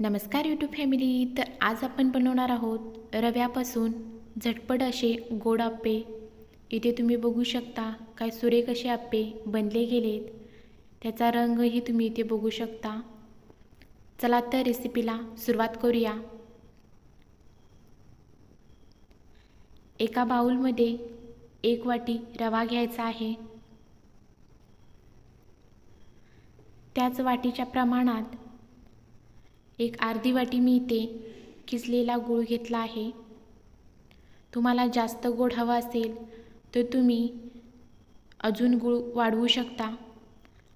नमस्कार YouTube family तर आज आपण बनवणार आहोत रव्यापासून झटपट असे गोड आप्पे. इथे तुम्ही बघू शकता काय सुरेख असे आप्पे बनले गेलेत. त्याचा रंगही तुम्ही इथे बघू शकता. चला तर रेसिपीला सुरुवात करूया. एका बाऊलमध्ये एक वाटी रवा घ्यायचा आहे. त्याच वाटीच्या प्रमाणात एक अर्धी वाटी मी इथे किसलेला गूळ घेतला आहे. तुम्हाला जास्त गोड हवा असेल तर तुम्ही अजून गूळ वाढवू शकता.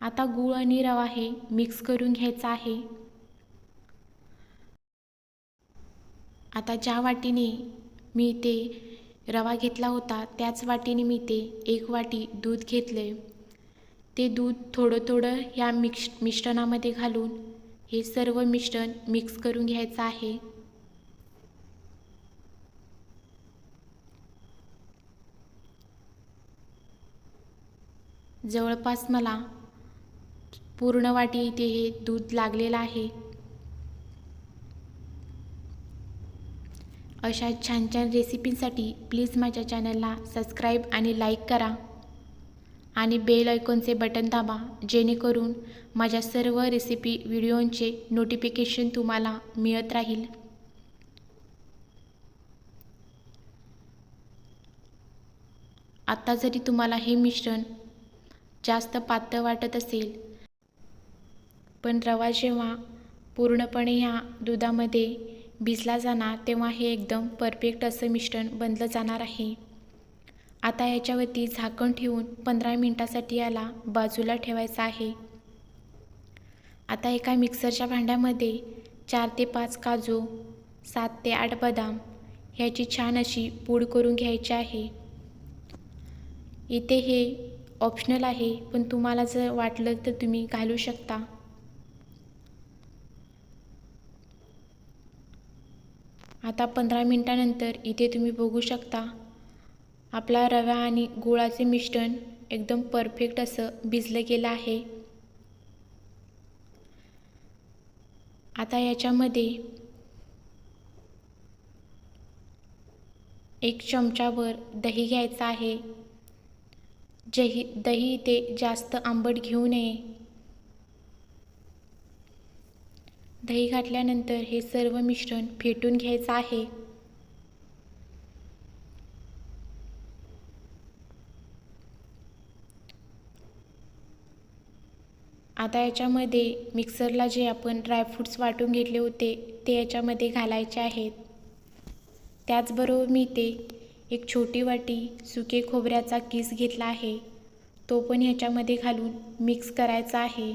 आता गूळ आणि रवा हे मिक्स करून घ्यायचा आहे. आता ज्या वाटीने मी ते रवा घेतला होता त्याच वाटीने मी ते एक वाटी दूध घेतले ते दूध थोडं थोडं ह्या मिक्स मिश्रणामध्ये घालून हे सर्व मिश्रण मिक्स करून घ्यायचं आहे. जवळपास मला पूर्ण वाटी इथे हे दूध लागलेलं आहे. अशा छान छान रेसिपींसाठी प्लीज माझ्या चॅनलला सबस्क्राईब आणि लाईक करा. आणि बेल आयकॉनचे बटन दाबा जेणेकरून माझ्या सर्व रेसिपी व्हिडिओंचे नोटिफिकेशन तुम्हाला मिळत राहील. आत्ता जरी तुम्हाला हे मिश्रण जास्त पातळ वाटत असेल पण रवा जेव्हा पूर्णपणे ह्या दुधामध्ये भिजला जाणार तेव्हा हे एकदम परफेक्ट असं मिश्रण बनलं जाणार आहे. आता याच्यावरती झाकण ठेवून पंधरा मिनटासाठी याला बाजूला ठेवायचं आहे. आता एका मिक्सरच्या भांड्यामध्ये चार ते पाच काजू सात ते आठ बदाम ह्याची छान अशी पूड करून घ्यायची आहे. इथे हे ऑप्शनल आहे पण तुम्हाला जर वाटलं तर तुम्ही घालू शकता. आता पंधरा मिनटानंतर इथे तुम्ही बघू शकता आपला रवा आणि गुळाचे मिश्रण एकदम परफेक्ट असं भिजलं गेलं आहे. आता याच्यामध्ये एक चमचाभर दही घ्यायचं आहे. जही दही ते जास्त आंबट घेऊ नये. दही घातल्यानंतर हे सर्व मिश्रण फेटून घ्यायचं आहे. आता याच्यामध्ये मिक्सरला जे आपण ड्रायफ्रूट्स वाटून घेतले होते ते याच्यामध्ये घालायचे आहेत. त्याचबरोबर मी ते एक छोटी वाटी सुके खोबऱ्याचा किस घेतला आहे. तो पण ह्याच्यामध्ये घालून मिक्स करायचा आहे.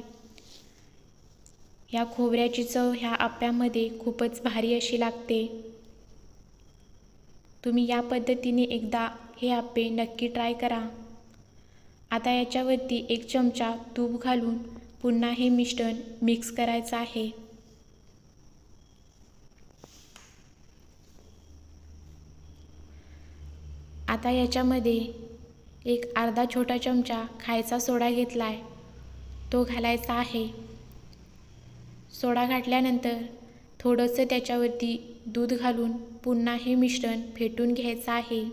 ह्या खोबऱ्याची चव ह्या आप्यामध्ये खूपच भारी अशी लागते. तुम्ही या पद्धतीने एकदा हे आप्पे नक्की ट्राय करा. आता याच्यावरती एक चमचा तूप घालून पुन्हा हे मिश्रण मिक्स करायचं आहे. आता याच्यामध्ये एक अर्धा छोटा चमचा खायचा सोडा घेतला आहे तो घालायचा आहे. सोडा घातल्यानंतर थोडंसं त्याच्यावरती दूध घालून पुन्हा हे मिश्रण फेटून घ्यायचं आहे.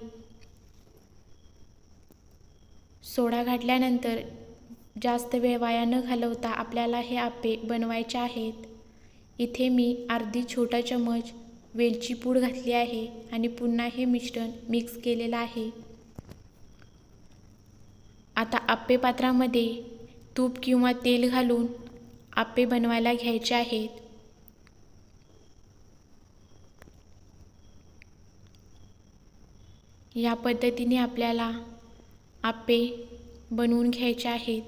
सोडा घातल्यानंतर जास्त वेळ वाया न घालवता आपल्याला हे आप्पे बनवायचे आहेत. इथे मी अर्धी छोटा चमच वेलची पूड घातली आहे आणि पुन्हा हे मिश्रण मिक्स केलेलं आहे. आता आप्पे पात्रामध्ये तूप किंवा तेल घालून आप्पे बनवायला घ्यायचे आहेत. या पद्धतीने आपल्याला आप्पे बनवून घ्यायचे आहेत.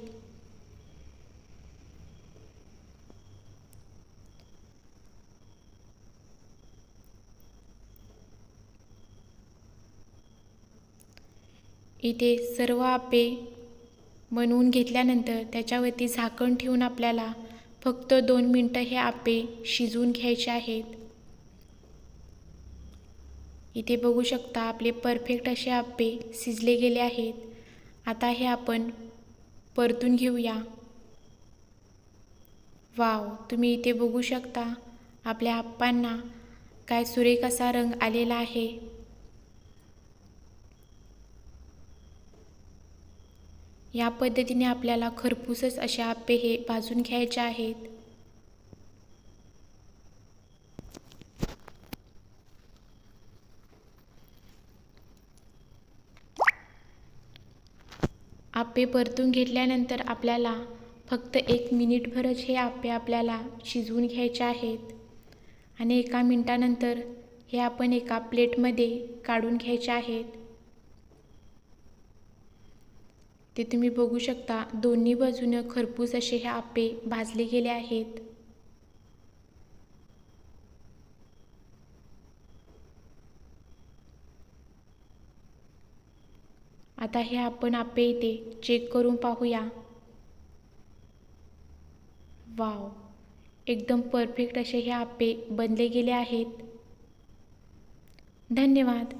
इथे सर्व आप्पे बनवून घेतल्यानंतर त्याच्यावरती झाकण ठेवून आपल्याला फक्त दोन मिनटं हे आप्पे शिजवून घ्यायचे आहेत. इथे बघू शकता आपले परफेक्ट असे आप्पे शिजले गेले आहेत. आता हे आपण परतून घेऊया. वाव तुम्ही इथे बघू शकता आपल्या आप्पांना काय सुरेख असा रंग आलेला आहे. या पद्धतीने आपल्याला खरपूसच असे आप्पे हे भाजून घ्यायचे आहेत. आप्पे परतून घेतल्यानंतर आपल्याला फक्त एक मिनिटभरच हे आप्पे आपल्याला शिजवून घ्यायचे आहेत. आणि एका मिनटानंतर हे आपण एका प्लेटमध्ये काढून घ्यायचे आहेत. ते तुम्ही बघू शकता दोन्ही बाजूनं खरपूस असे हे आप्पे भाजले गेले आहेत. आता हे आपण आप्पे इथे चेक करून पाहूया. वाव एकदम परफेक्ट असे हे आप्पे बनले गेले आहेत. धन्यवाद!